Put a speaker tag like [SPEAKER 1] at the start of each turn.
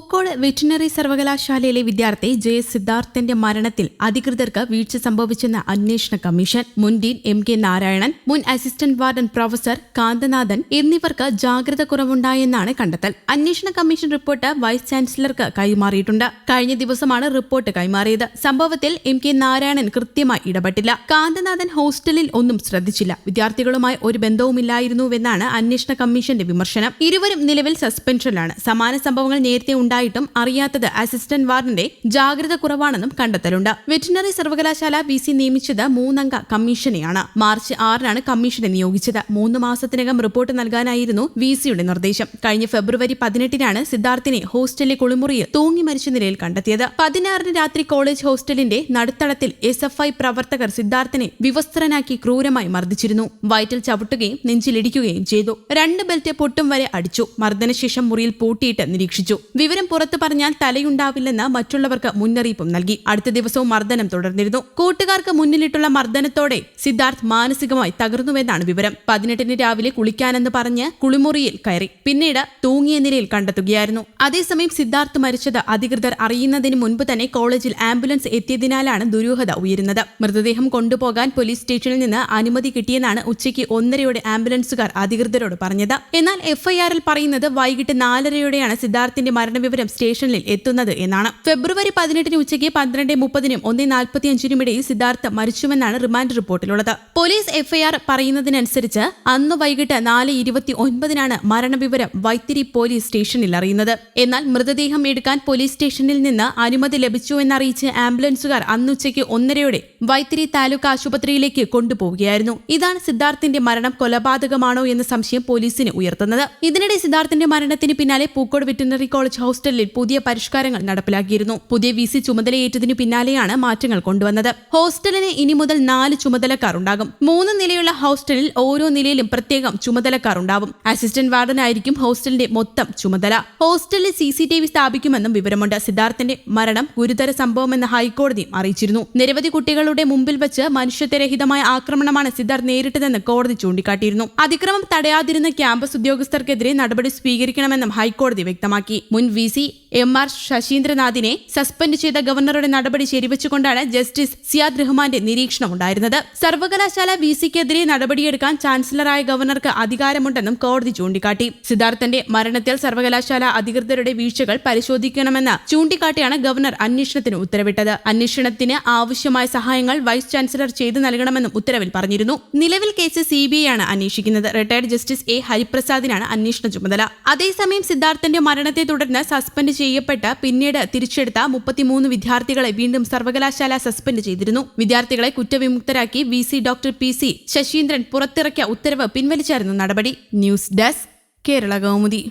[SPEAKER 1] Pookode veterinary സർവകലാശാലയിലെ വിദ്യാർത്ഥി J സിദ്ധാർത്ഥന്റെ മരണത്തിൽ അധികൃതർക്ക് വീഴ്ച സംഭവിച്ചെന്ന അന്വേഷണ കമ്മീഷൻ മുൻ ഡീൻ എം കെ നാരായണൻ മുൻ അസിസ്റ്റന്റ് വാർഡൻ പ്രൊഫസർ കാന്തനാഥൻ എന്നിവർക്ക് ജാഗ്രത കുറവുണ്ടായെന്നാണ് കണ്ടെത്തൽ. അന്വേഷണ കമ്മീഷൻ റിപ്പോർട്ട് വൈസ് ചാൻസലർക്ക് കൈമാറിയിട്ടുണ്ട്. കഴിഞ്ഞ ദിവസമാണ് റിപ്പോർട്ട് കൈമാറിയത്. സംഭവത്തിൽ എം കെ നാരായണൻ കൃത്യമായി ഇടപെട്ടില്ല. കാന്തനാഥൻ ഹോസ്റ്റലിൽ ഒന്നും ശ്രദ്ധിച്ചില്ല. വിദ്യാർത്ഥികളുമായി ഒരു ബന്ധവുമില്ലായിരുന്നുവെന്നാണ് അന്വേഷണ കമ്മീഷന്റെ വിമർശനം. ഇരുവരും നിലവിൽ സസ്പെൻഷനിലാണ്. സമാന സംഭവങ്ങൾ നേരത്തെ ഉണ്ടായിട്ടും അറിയാത്തത് അസിസ്റ്റന്റ് വാർഡന്റെ ജാഗ്രത കുറവാണെന്നും കണ്ടെത്തലുണ്ട്. വെറ്റിനറി സർവകലാശാല വി സി നിയമിച്ചത് മൂന്നംഗ കമ്മീഷനെയാണ്. മാർച്ച് ആറിനാണ് കമ്മീഷനെ നിയോഗിച്ചത്. മൂന്ന് മാസത്തിനകം റിപ്പോർട്ട് നൽകാനായിരുന്നു വി സിയുടെ നിർദ്ദേശം. കഴിഞ്ഞ ഫെബ്രുവരി പതിനെട്ടിനാണ് സിദ്ധാർത്ഥിനെ ഹോസ്റ്റലിലെ കുളിമുറിയിൽ തൂങ്ങി മരിച്ച നിലയിൽ കണ്ടെത്തിയത്. പതിനാറിന് രാത്രി കോളേജ് ഹോസ്റ്റലിന്റെ നടുത്തളത്തിൽ എസ് എഫ് ഐ പ്രവർത്തകർ സിദ്ധാർത്ഥിനെ വിവസ്ത്രനാക്കി ക്രൂരമായി മർദ്ദിച്ചിരുന്നു. വയറ്റിൽ ചവിട്ടുകയും നെഞ്ചിലിടിക്കുകയും ചെയ്തു. രണ്ട് ബെൽറ്റ് പൊട്ടും വരെ അടിച്ചു. മർദ്ദനശേഷം മുറിയിൽ പൂട്ടിയിട്ട് നിരീക്ഷിച്ചു. വിവരം പുറത്തു പറഞ്ഞാൽ തലയുണ്ടാവില്ലെന്ന് മറ്റുള്ളവർക്ക് മുന്നറിയിപ്പും നൽകി. അടുത്ത ദിവസവും മർദ്ദനം തുടർന്നിരുന്നു. കൂട്ടുകാർക്ക് മുന്നിലിട്ടുള്ള മർദ്ദനത്തോടെ സിദ്ധാർത്ഥ് മാനസികമായി തകർന്നുവെന്നാണ് വിവരം. പതിനെട്ടിന് രാവിലെ കുളിക്കാനെന്ന് പറഞ്ഞ് കുളിമുറിയിൽ കയറി. പിന്നീട് തൂങ്ങിയ നിലയിൽ കണ്ടെത്തുകയായിരുന്നു. അതേസമയം സിദ്ധാർത്ഥ് മരിച്ചത് അധികൃതർ അറിയുന്നതിന് മുൻപ് തന്നെ കോളേജിൽ ആംബുലൻസ് എത്തിയതിനാലാണ് ദുരൂഹത ഉയരുന്നത്. മൃതദേഹം കൊണ്ടുപോകാൻ പോലീസ് സ്റ്റേഷനിൽ നിന്ന് അനുമതി കിട്ടിയെന്നാണ് ഉച്ചയ്ക്ക് ഒന്നരയോടെ ആംബുലൻസുകാർ അധികൃതരോട് പറഞ്ഞത്. എന്നാൽ എഫ്ഐആറിൽ പറയുന്നത് വൈകിട്ട് നാലരയോടെയാണ് സിദ്ധാർത്ഥിന്റെ മരണവിവരം സ്റ്റേഷനിൽ എത്തുന്നത് എന്നാണ്. ഫെബ്രുവരി പതിനെട്ടിന് ഉച്ചയ്ക്ക് പന്ത്രണ്ട് മുപ്പതിനും ഒന്നേ നാൽപ്പത്തിയഞ്ചിനും ഇടയിൽ സിദ്ധാർത്ഥ മരിച്ചുവെന്നാണ് റിമാൻഡ് റിപ്പോർട്ടിലുള്ളത്. പോലീസ് എഫ്ഐആർ പറയുന്നതിനനുസരിച്ച് അന്ന് വൈകിട്ട് നാല് ഇരുപത്തി ഒൻപതിനാണ് മരണവിവരം വൈത്തിരി പോലീസ് സ്റ്റേഷനിൽ അറിയുന്നത്. എന്നാൽ മൃതദേഹം എടുക്കാൻ പോലീസ് സ്റ്റേഷനിൽ നിന്ന് അനുമതി ലഭിച്ചു ലഭിച്ചുവെന്നറിയിച്ച് ആംബുലൻസുകാർ അന്നുച്ചയ്ക്ക് ഒന്നരയോടെ വൈത്തിരി താലൂക്ക് ആശുപത്രിയിലേക്ക് കൊണ്ടുപോവുകയായിരുന്നു. ഇതാണ് സിദ്ധാർത്ഥിന്റെ മരണം കൊലപാതകമാണോ എന്ന സംശയം പോലീസിന് ഉയർത്തുന്നത്. ഇതിനിടെ സിദ്ധാർത്ഥിന്റെ മരണത്തിന് പിന്നാലെ പൂക്കോട് വെറ്റിനറി കോളേജ് ഹോസ്റ്റലിൽ പുതിയ പരിഷ്കാരങ്ങൾ നടപ്പിലാക്കിയിരുന്നു. പുതിയ വി സി ചുമതലയേറ്റതിനു പിന്നാലെയാണ് മാറ്റങ്ങൾ കൊണ്ടുവന്നത്. ഹോസ്റ്റലിന് ഇനി മുതൽ നാല് ചുമതലക്കാർ ഉണ്ടാകും. മൂന്ന് നിലയുള്ള ഹോസ്റ്റലിൽ ഓരോ നിലയിലും പ്രത്യേകം ചുമതലക്കാർ ഉണ്ടാവും. അസിസ്റ്റന്റ് വാർഡനായിരിക്കും ഹോസ്റ്റലിന്റെ മൊത്തം ചുമതല. ഹോസ്റ്റലിൽ സി സി ടി വി സ്ഥാപിക്കുമെന്നും വിവരമുണ്ട്. സിദ്ധാർത്ഥിന്റെ മരണം ഗുരുതര സംഭവമെന്ന് ഹൈക്കോടതി അറിയിച്ചിരുന്നു. നിരവധി കുട്ടികളുടെ മുമ്പിൽ വെച്ച് മനുഷ്യത്വരഹിതമായ ആക്രമണമാണ് സിദ്ധാർത്ഥ് നേരിട്ടതെന്ന് കോടതി ചൂണ്ടിക്കാട്ടിയിരുന്നു. അതിക്രമം തടയാതിരുന്ന ക്യാമ്പസ് ഉദ്യോഗസ്ഥർക്കെതിരെ നടപടി സ്വീകരിക്കണമെന്നും ഹൈക്കോടതി വ്യക്തമാക്കി. മുൻ വി സി എം ആർ ശശീന്ദ്രനാഥിനെ സസ്പെൻഡ് ചെയ്ത ഗവർണറുടെ നടപടി ശരിവച്ചുകൊണ്ടാണ് ജസ്റ്റിസ് സിയാദ് റഹ്മാന്റെ നിരീക്ഷണം ഉണ്ടായിരുന്നത്. സർവകലാശാല വി സിക്കെതിരെ നടപടിയെടുക്കാൻ ചാൻസലറായ ഗവർണർക്ക് അധികാരമുണ്ടെന്നും കോടതി ചൂണ്ടിക്കാട്ടി. സിദ്ധാർത്ഥന്റെ മരണത്തിൽ സർവകലാശാല അധികൃതരുടെ വീഴ്ചകൾ പരിശോധിക്കണമെന്ന് ചൂണ്ടിക്കാട്ടിയാണ് ഗവർണർ അന്വേഷണത്തിന് ഉത്തരവിട്ടത്. അന്വേഷണത്തിന് ആവശ്യമായ സഹായങ്ങൾ വൈസ് ചാൻസലർ ചെയ്തു നൽകണമെന്നും ഉത്തരവിൽ പറഞ്ഞിരുന്നു. നിലവിൽ കേസ് സി ബി ഐ ആണ് അന്വേഷിക്കുന്നത്. റിട്ടയർഡ് ജസ്റ്റിസ് എ ഹരിപ്രസാദിനാണ് അന്വേഷണ ചുമതല. അതേസമയം സിദ്ധാർത്ഥന്റെ മരണത്തെ തുടർന്ന് സസ്പെൻഡ് ചെയ്യപ്പെട്ട് പിന്നീട് തിരിച്ചെടുത്ത മുപ്പത്തിമൂന്ന് വിദ്യാർത്ഥികളെ വീണ്ടും സർവകലാശാല സസ്പെൻഡ് ചെയ്തിരുന്നു. വിദ്യാർത്ഥികളെ കുറ്റവിമുക്തരാക്കി V C doctor P C Sasindran പുറത്തിറക്കിയ ഉത്തരവ് പിൻവലിച്ചായിരുന്നു നടപടി. News desk Kerala Kaumudi.